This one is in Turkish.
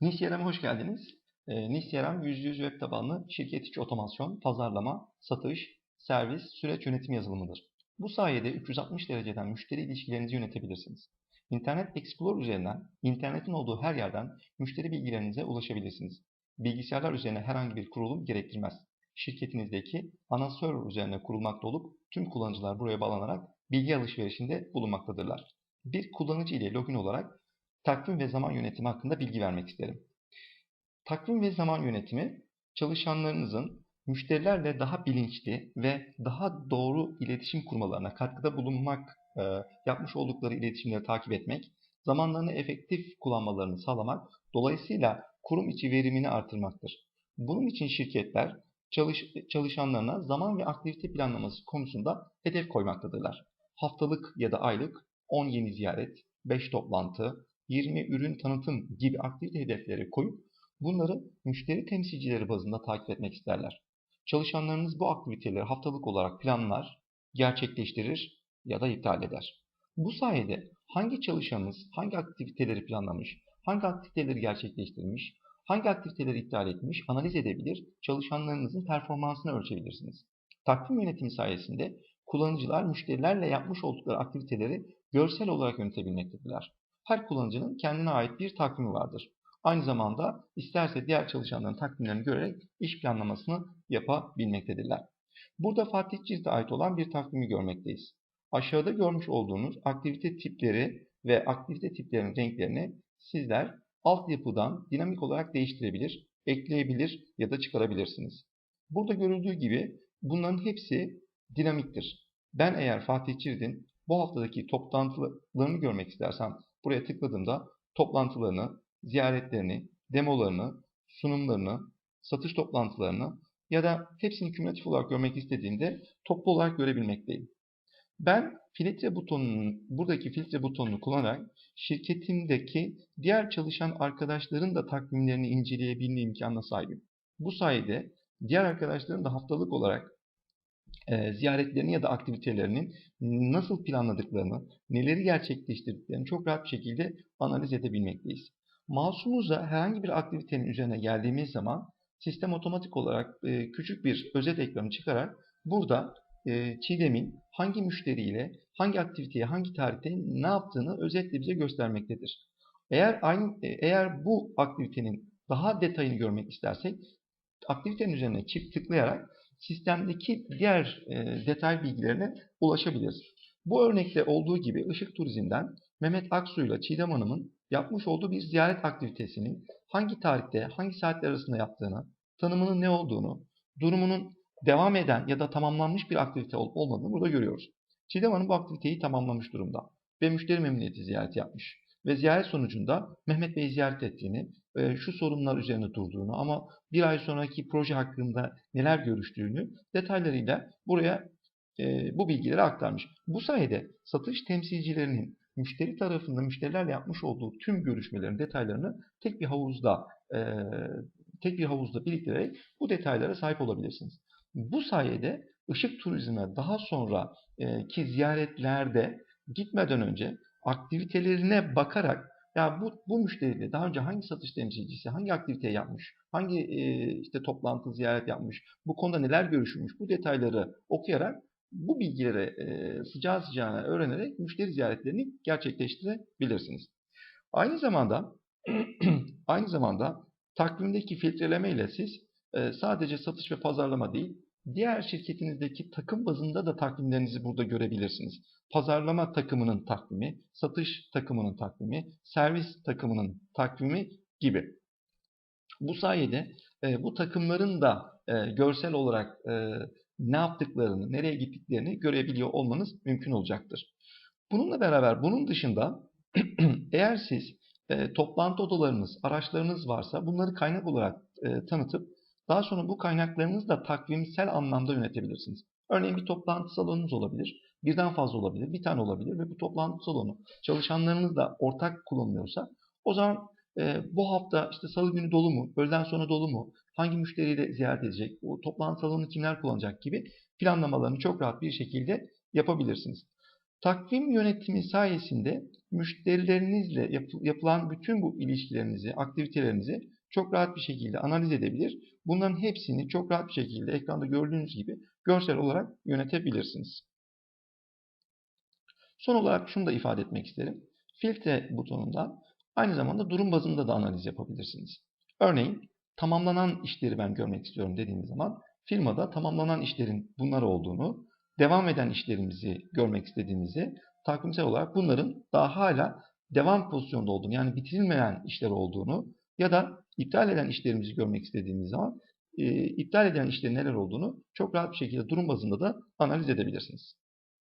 NISYRM'e hoş geldiniz. E, NISYRM %100 web tabanlı şirket içi otomasyon, pazarlama, satış, servis, süreç yönetim yazılımıdır. Bu sayede 360 dereceden müşteri ilişkilerinizi yönetebilirsiniz. İnternet Explorer üzerinden, internetin olduğu her yerden müşteri bilgilerinize ulaşabilirsiniz. Bilgisayarlar üzerine herhangi bir kurulum gerektirmez. Şirketinizdeki ana server üzerine kurulmakta olup tüm kullanıcılar buraya bağlanarak bilgi alışverişinde bulunmaktadırlar. Bir kullanıcı ile login olarak takvim ve zaman yönetimi hakkında bilgi vermek isterim. Takvim ve zaman yönetimi çalışanlarınızın müşterilerle daha bilinçli ve daha doğru iletişim kurmalarına katkıda bulunmak, e, yapmış oldukları iletişimleri takip etmek, zamanlarını efektif kullanmalarını sağlamak, dolayısıyla kurum içi verimini artırmaktır. Bunun için şirketler çalış, çalışanlarına zaman ve aktivite planlaması konusunda hedef koymaktadırlar. Haftalık ya da aylık 10 yeni ziyaret, 5 toplantı, 20 ürün tanıtım gibi aktivite hedefleri koyup bunları müşteri temsilcileri bazında takip etmek isterler. Çalışanlarınız bu aktiviteleri haftalık olarak planlar, gerçekleştirir ya da iptal eder. Bu sayede hangi çalışanınız hangi aktiviteleri planlamış, hangi aktiviteleri gerçekleştirmiş, hangi aktiviteleri iptal etmiş analiz edebilir, çalışanlarınızın performansını ölçebilirsiniz. Takvim yönetimi sayesinde kullanıcılar müşterilerle yapmış oldukları aktiviteleri görsel olarak yönetebilmektedirler. Her kullanıcının kendine ait bir takvimi vardır. Aynı zamanda isterse diğer çalışanların takvimlerini görerek iş planlamasını yapabilmektedirler. Burada Fatih Ciz'de ait olan bir takvimi görmekteyiz. Aşağıda görmüş olduğunuz aktivite tipleri ve aktivite tiplerinin renklerini sizler altyapıdan dinamik olarak değiştirebilir, ekleyebilir ya da çıkarabilirsiniz. Burada görüldüğü gibi bunların hepsi dinamiktir. Ben eğer Fatih Çirdin bu haftadaki toplantılarını görmek istersem buraya tıkladığımda toplantılarını, ziyaretlerini, demolarını, sunumlarını, satış toplantılarını ya da hepsini kümülatif olarak görmek istediğimde toplu olarak görebilmekteyim. Ben filtre butonunun, buradaki filtre butonunu kullanarak şirketimdeki diğer çalışan arkadaşların da takvimlerini inceleyebilme imkanına sahibim. Bu sayede diğer arkadaşların da haftalık olarak e, ziyaretlerini ya da aktivitelerinin nasıl planladıklarını, neleri gerçekleştirdiklerini çok rahat bir şekilde analiz edebilmekteyiz. Mouse'umuzla herhangi bir aktivitenin üzerine geldiğimiz zaman sistem otomatik olarak e, küçük bir özet ekranı çıkarak burada e, Çiğdem'in hangi müşteriyle, hangi aktiviteye, hangi tarihte ne yaptığını özetle bize göstermektedir. Eğer aynı e, eğer bu aktivitenin daha detayını görmek istersek aktivitenin üzerine çift tıklayarak sistemdeki diğer e, detay bilgilerine ulaşabiliriz. Bu örnekte olduğu gibi Işık Turizm'den Mehmet Aksu ile Çiğdem Hanım'ın yapmış olduğu bir ziyaret aktivitesinin hangi tarihte, hangi saatler arasında yaptığını, tanımının ne olduğunu, durumunun devam eden ya da tamamlanmış bir aktivite olup olmadığını burada görüyoruz. Çiğdem Hanım bu aktiviteyi tamamlamış durumda ve müşteri memnuniyeti ziyareti yapmış. Ve ziyaret sonucunda Mehmet Bey'i ziyaret ettiğini, e, şu sorunlar üzerine durduğunu ama bir ay sonraki proje hakkında neler görüştüğünü detaylarıyla buraya e, bu bilgileri aktarmış. Bu sayede satış temsilcilerinin müşteri tarafında müşterilerle yapmış olduğu tüm görüşmelerin detaylarını tek bir havuzda e, tek bir havuzda biriktirerek bu detaylara sahip olabilirsiniz. Bu sayede ışık turizme daha sonra ki ziyaretlerde gitmeden önce aktivitelerine bakarak ya bu, bu müşteriyle daha önce hangi satış temsilcisi, hangi aktivite yapmış, hangi e, işte toplantı, ziyaret yapmış, bu konuda neler görüşülmüş, bu detayları okuyarak bu bilgileri e, sıcağı sıcağına öğrenerek müşteri ziyaretlerini gerçekleştirebilirsiniz. Aynı zamanda aynı zamanda takvimdeki filtreleme ile siz e, sadece satış ve pazarlama değil, diğer şirketinizdeki takım bazında da takvimlerinizi burada görebilirsiniz. Pazarlama takımının takvimi, satış takımının takvimi, servis takımının takvimi gibi. Bu sayede e, bu takımların da e, görsel olarak e, ne yaptıklarını, nereye gittiklerini görebiliyor olmanız mümkün olacaktır. Bununla beraber bunun dışında eğer siz e, toplantı odalarınız, araçlarınız varsa bunları kaynak olarak e, tanıtıp daha sonra bu kaynaklarınızı da takvimsel anlamda yönetebilirsiniz. Örneğin bir toplantı salonunuz olabilir, birden fazla olabilir, bir tane olabilir ve bu toplantı salonu çalışanlarınız da ortak kullanılıyorsa o zaman e, bu hafta işte salı günü dolu mu, öğleden sonra dolu mu, hangi müşteriyi de ziyaret edecek, o toplantı salonunu kimler kullanacak gibi planlamalarını çok rahat bir şekilde yapabilirsiniz. Takvim yönetimi sayesinde müşterilerinizle yapı- yapılan bütün bu ilişkilerinizi, aktivitelerinizi çok rahat bir şekilde analiz edebilir. Bunların hepsini çok rahat bir şekilde ekranda gördüğünüz gibi görsel olarak yönetebilirsiniz. Son olarak şunu da ifade etmek isterim. Filtre butonundan aynı zamanda durum bazında da analiz yapabilirsiniz. Örneğin tamamlanan işleri ben görmek istiyorum dediğimiz zaman firmada tamamlanan işlerin bunlar olduğunu, devam eden işlerimizi görmek istediğimizde takvimsel olarak bunların daha hala devam pozisyonda olduğunu yani bitirilmeyen işler olduğunu ya da iptal eden işlerimizi görmek istediğimiz zaman e, iptal edilen işlerin neler olduğunu çok rahat bir şekilde durum bazında da analiz edebilirsiniz.